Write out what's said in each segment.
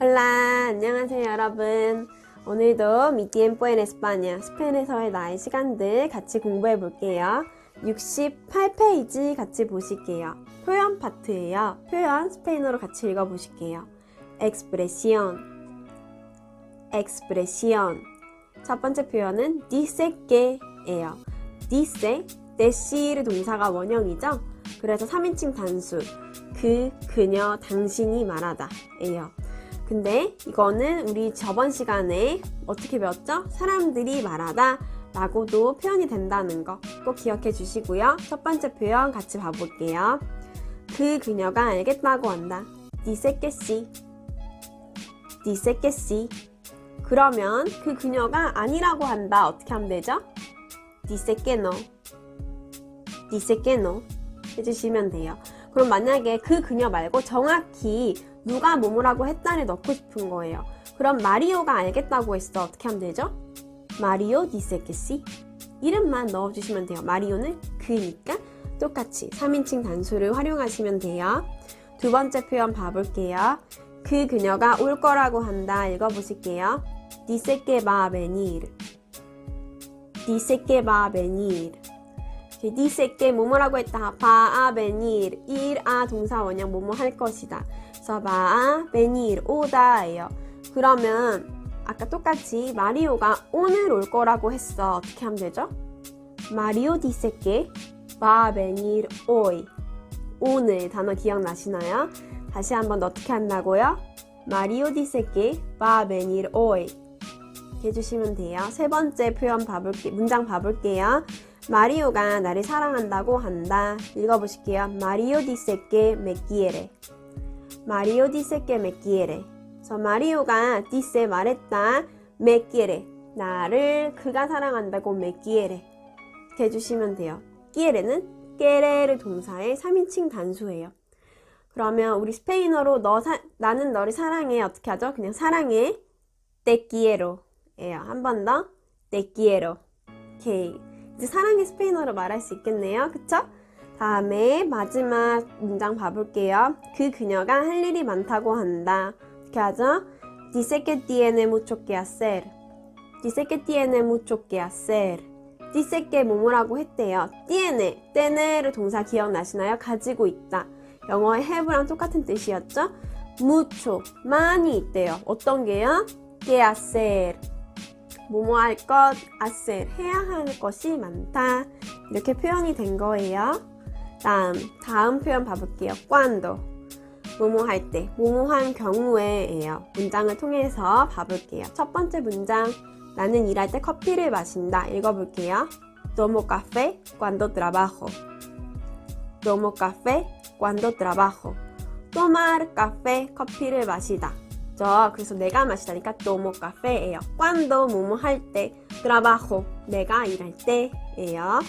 홀라 안녕하세요 여러분. 오늘도 tiempo en España 스페인에서의 나의 시간들 같이 공부해 볼게요. 68페이지 같이 보실게요. 표현 파트예요. 표현 스페인어로 같이 읽어 보실게요. Expresión. Expresión. 첫 번째 표현은 dice que예요. dice decir 동사가 원형이죠? 그래서 3인칭 단수. 그, 그녀, 당신이 말하다 예요 근데 이거는 우리 저번 시간에 어떻게 배웠죠? 사람들이 말하다 라고도 표현이 된다는 거 꼭 기억해 주시고요. 첫 번째 표현 같이 봐볼게요. 그 그녀가 알겠다고 한다. que sí. 그러면 그 그녀가 아니라고 한다. 어떻게 하면 되죠? que no. 해주시면 돼요. 그럼 만약에 그 그녀 말고 정확히 누가 뭐뭐라고 했다를 넣고 싶은 거예요. 그럼 마리오가 알겠다고 했어. 어떻게 하면 되죠? 마리오 sí. 이름만 넣어주시면 돼요. 마리오는 그니까 똑같이 3인칭 단수를 활용하시면 돼요. 두 번째 표현 봐볼게요. 그 그녀가 올 거라고 한다. 읽어보실게요. venir. dice que va a venir. dice que 뭐뭐라고 했다. venir. ir a 동사 원형 뭐뭐 할 것이다. A venir. 오다예요. 그러면 아까 똑같이 마리오가 오늘 올 거라고 했어. 어떻게 하면 되죠? 마리오 va a venir hoy. 오늘 단어 기억나시나요? 다시 한번 어떻게 한다고요? 마리오 a venir hoy. 이렇게 해주시면 돼요. 세 번째 표현 봐볼게, 문장 봐볼게요. 마리오가 나를 사랑한다고 한다. 읽어보실게요. 마리오 dice que. 마리오 dice que me quiere. 그래서 마리오가 dice 말했다. me quiere. 나를 그가 사랑한다고 me quiere. 이렇게 해주시면 돼요. quiere는 querer 동사의 3인칭 단수예요. 그러면 우리 스페인어로 너 사, 나는 너를 사랑해 어떻게 하죠? 그냥 사랑해 te quiero 예요. 한 번 더 te quiero. 오케이. 이제 사랑의 스페인어로 말할 수 있겠네요. 그쵸? 다음에 마지막 문장 봐볼게요. 그 그녀가 할 일이 많다고 한다. 어떻게 하죠? Dice que tiene mucho que hacer. Dice que tiene mucho que hacer. Dice que 뭐뭐라고 했대요. tiene, tene를 동사 기억나시나요? 가지고 있다. 영어의 have랑 똑같은 뜻이었죠? mucho, 많이 있대요. 어떤 게요? que hacer. 뭐뭐 할 것, hacer, 해야 할 것이 많다. 이렇게 표현이 된 거예요. 다음, 다음 표현 봐볼게요. cuando. 뭐뭐 할 때, 뭐뭐 한 경우에예요. 문장을 통해서 봐볼게요. 첫 번째 문장, 나는 일할 때 커피를 마신다. 읽어볼게요. Tomo café cuando trabajo. Tomo café cuando trabajo. Tomar café, 커피를 마시다. 저 그래서 내가 마시다니까 tomo café예요. cuando 뭐뭐 할 때, trabajo 내가 일할 때예요.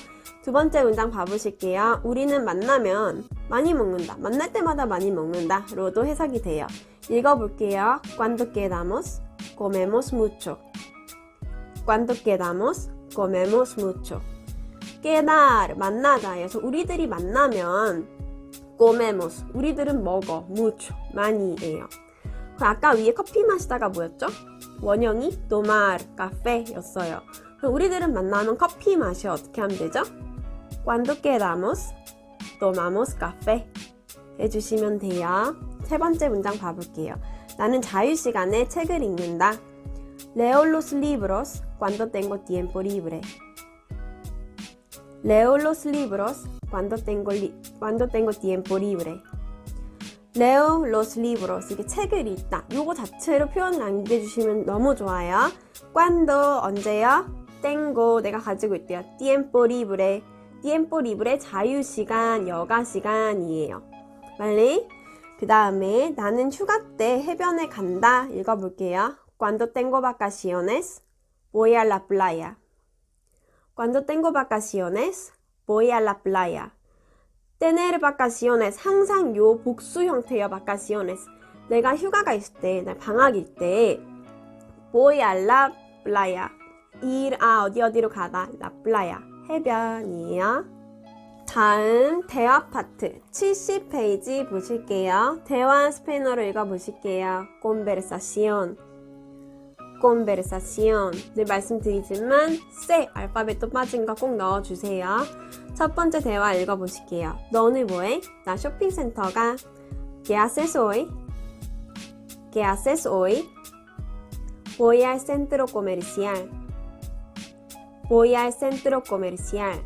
두 번째 문장 봐보실게요. 우리는 만나면 많이 먹는다. 만날 때마다 많이 먹는다 로도 해석이 돼요. 읽어볼게요. Cuando quedamos, comemos mucho. Cuando quedamos, comemos mucho. quedar 만나다. 그래서 우리들이 만나면 comemos 우리들은 먹어 mucho 많이예요. 그 아까 위에 커피 마시다가 뭐였죠? 원형이 tomar café였어요. 우리들은 만나면 커피 마셔 어떻게 하면 되죠? Cuando quedamos, tomamos café 해주시면 돼요. 세 번째 문장 봐볼게요. 나는 자유 시간에 책을 읽는다. Leo los libros cuando tengo tiempo libre. Leo los libros cuando tengo, li- cuando tengo tiempo libre. Leo los libros. 이게 책을 읽다. 요거 자체로 표현 남겨주시면 너무 좋아요. cuando 언제요? tengo 내가 가지고 있대요. tiempo libre. Tiempo libre 자유 시간, 여가 시간이에요. 빨리. 그 다음에 나는 휴가 때 해변에 간다. 읽어볼게요. Cuando tengo vacaciones, voy a la playa. Cuando tengo vacaciones, voy a la playa. tener vacaciones 항상 요 복수 형태의 vacaciones. 내가 휴가가 있을 때, 나 방학일 때 voy a la playa. ir 아 어디 어디로 가다. la playa. 해변이에요. 다음 대화 파트 70페이지 보실게요. 대화 스페인어로 읽어보실게요. conversación, conversación. 늘 말씀드리지만 C 알파벳도 빠진 거 꼭 넣어주세요. 첫 번째 대화 읽어보실게요. 너 오늘 뭐해? 나 쇼핑센터 가. ¿Qué haces hoy? ¿Qué haces hoy? Voy al centro comercial. Voy al centro comercial.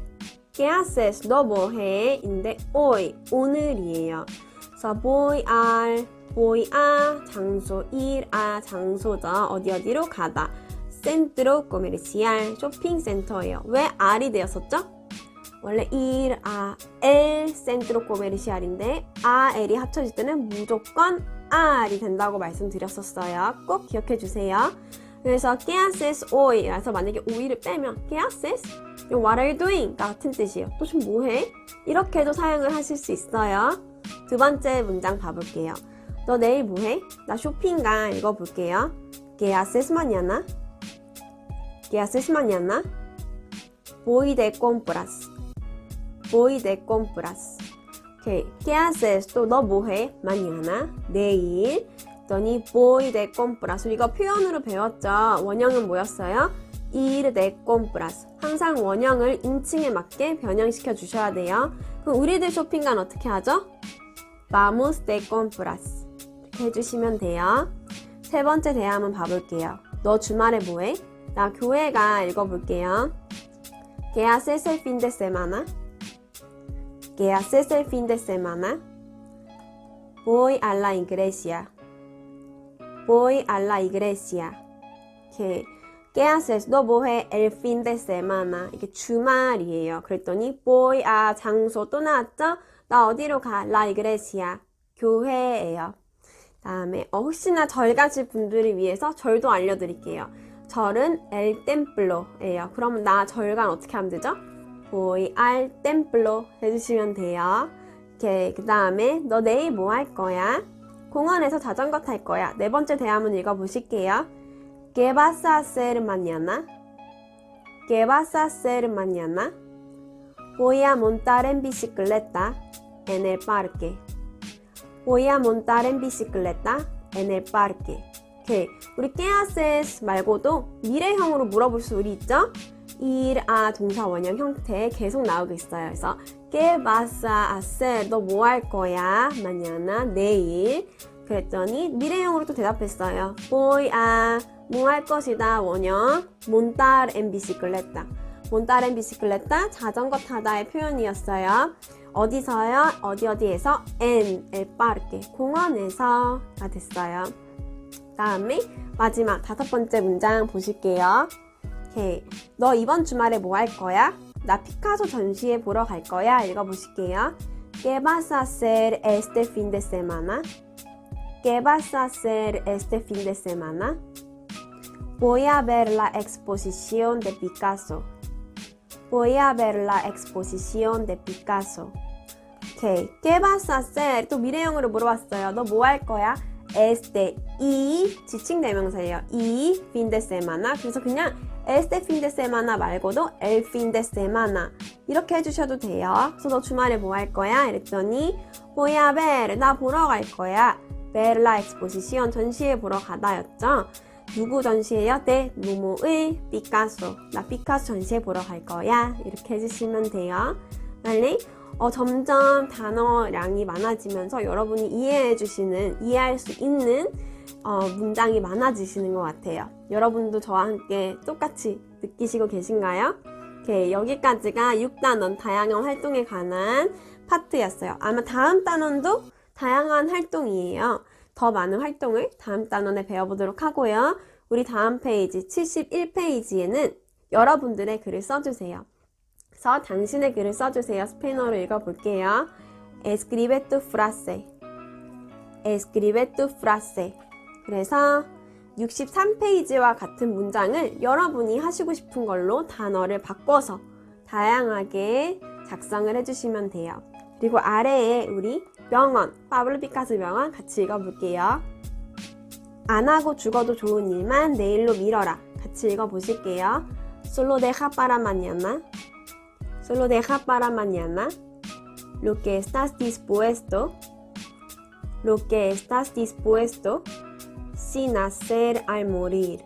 ¿Qué haces? 너 뭐해? 인데 hoy 오늘이에요. 그래서 voy al voy a 장소 ir a 장소죠. 어디 어디로 가다. centro comercial 쇼핑센터예요. 왜 R이 되었었죠? 원래 ir a el centro comercial인데 a el이 합쳐질 때는 무조건 R이 된다고 말씀드렸었어요. 꼭 기억해 주세요. 그래서 ¿Qué haces hoy? 라서 만약에 오이를 빼면 ¿Qué haces? 이거 What are you doing? 같은 뜻이에요. 또좀 뭐해? 이렇게도 사용을 하실 수 있어요. 두 번째 문장 봐볼게요. 너 내일 뭐해? 나 쇼핑 가 읽어볼게요. ¿Qué haces mañana? ¿Qué haces mañana? Voy de compras. Voy de compras. 오케이. ¿Qué haces? 또 너 뭐해? mañana. 내일. 더니 voy de compras. 이거 표현으로 배웠죠. 원형은 뭐였어요? ir de compras. 항상 원형을 인칭에 맞게 변형시켜 주셔야 돼요. 그럼 우리들 쇼핑관 어떻게 하죠? vamos de compras. 이렇게 해주시면 돼요. 세 번째 대화 한번 봐볼게요. 너 주말에 뭐해? 나 교회 가 읽어볼게요. ¿Qué haces el fin de semana? ¿Qué haces el fin de semana? Voy a la iglesia. Voy a la iglesia. 오케이. ¿Qué haces? 너 뭐해? El fin de semana. 이게 주말이에요. 그랬더니 voy a 장소 또 나왔죠? 나 어디로 가? La iglesia. 교회예요. 다음에 어, 혹시나 절 가실 분들을 위해서 절도 알려드릴게요. 절은 el templo예요. 그럼 나 절간 어떻게 하면 되죠? voy al templo 해주시면 돼요. 오케이. 그 다음에 너 내일 뭐 할 거야? 공원에서 자전거 탈 거야. 네 번째 대화문 읽어보실게요. ¿Qué vas a hacer mañana? ¿Qué vas a hacer mañana? Voy a montar en bicicleta en el parque. Voy a montar en bicicleta en el parque. 오케이. 우리 ¿Qué haces 말고도 미래형으로 물어볼 수 있죠? a 동사 원형 형태 계속 나오고 있어요. 그래서 ¿Qué vas a hacer? 너 뭐 할 거야? mañana 내일. 그랬더니 미래형으로 또 대답했어요. voy a 뭐 할 것이다 원형 montar en bicicleta. montar en bicicleta 자전거 타다의 표현이었어요. 어디서요? 어디 어디에서? en el parque 공원에서가 됐어요. 다음에 마지막 다섯 번째 문장 보실게요. 오케이. 너 이번 주말에 뭐 할 거야? 나 피카소 전시회 보러 갈 거야. 읽어보실게요. ¿Qué vas a hacer este fin de semana? ¿Qué vas a hacer este fin de semana? Voy a ver la exposición de Picasso. Voy a ver la exposición de Picasso. 오케이. ¿Qué vas a hacer? 또 미래형으로 물어봤어요. 너 뭐 할 거야? Este 이 지칭 대명사예요. 이 fin de semana. 그래서 그냥 este fin de semana 말고도 el fin de semana 이렇게 해주셔도 돼요. 그래서 너 주말에 뭐 할 거야? 이랬더니 voy a ver 나 보러 갈 거야. ver la exposición 전시회 보러 가다였죠. 누구 전시회요? 네, 모모의 피카소. 나 피카소 전시회 보러 갈 거야. 이렇게 해주시면 돼요. 빨리. 어, 점점 단어량이 많아지면서 여러분이 이해해 주시는, 이해할 수 있는 어, 문장이 많아지시는 것 같아요. 여러분도 저와 함께 똑같이 느끼시고 계신가요? 오케이, 여기까지가 6단원 다양한 활동에 관한 파트였어요. 아마 다음 단원도 다양한 활동이에요. 더 많은 활동을 다음 단원에 배워보도록 하고요. 우리 다음 페이지 71페이지에는 여러분들의 글을 써주세요. 그래서 당신의 글을 써주세요. 스페인어로 읽어볼게요. Escribe tu frase. Escribe tu frase. 그래서 63페이지와 같은 문장을 여러분이 하시고 싶은 걸로 단어를 바꿔서 다양하게 작성을 해주시면 돼요. 그리고 아래에 우리 명언, 파블로 피카소 명언 같이 읽어볼게요. 안 하고 죽어도 좋은 일만 내일로 미뤄라. 같이 읽어보실게요. Solo deja para mañana. Solo deja para mañana. lo que estás dispuesto, lo que estás dispuesto, sin hacer al morir,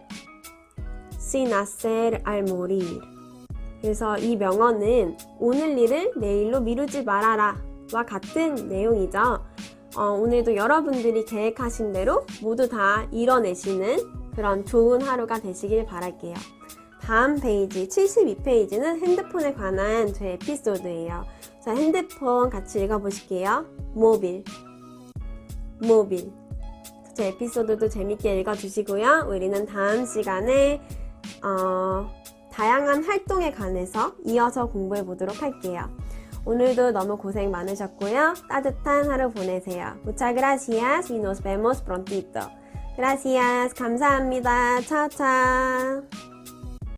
sin hacer al morir. 그래서 이 명언은 오늘 일을 내일로 미루지 말아라 와 같은 내용이죠. 어, 오늘도 여러분들이 계획하신 대로 모두 다 이뤄내시는 그런 좋은 하루가 되시길 바랄게요. 다음 페이지 72페이지는 핸드폰에 관한 제 에피소드예요. 자, 핸드폰 같이 읽어보실게요. 모빌. 모빌. 제 에피소드도 재밌게 읽어주시고요. 우리는 다음 시간에 어, 다양한 활동에 관해서 이어서 공부해 보도록 할게요. 오늘도 너무 고생 많으셨고요. 따뜻한 하루 보내세요. Muchas gracias y nos vemos prontito. Gracias. 감사합니다. 차차.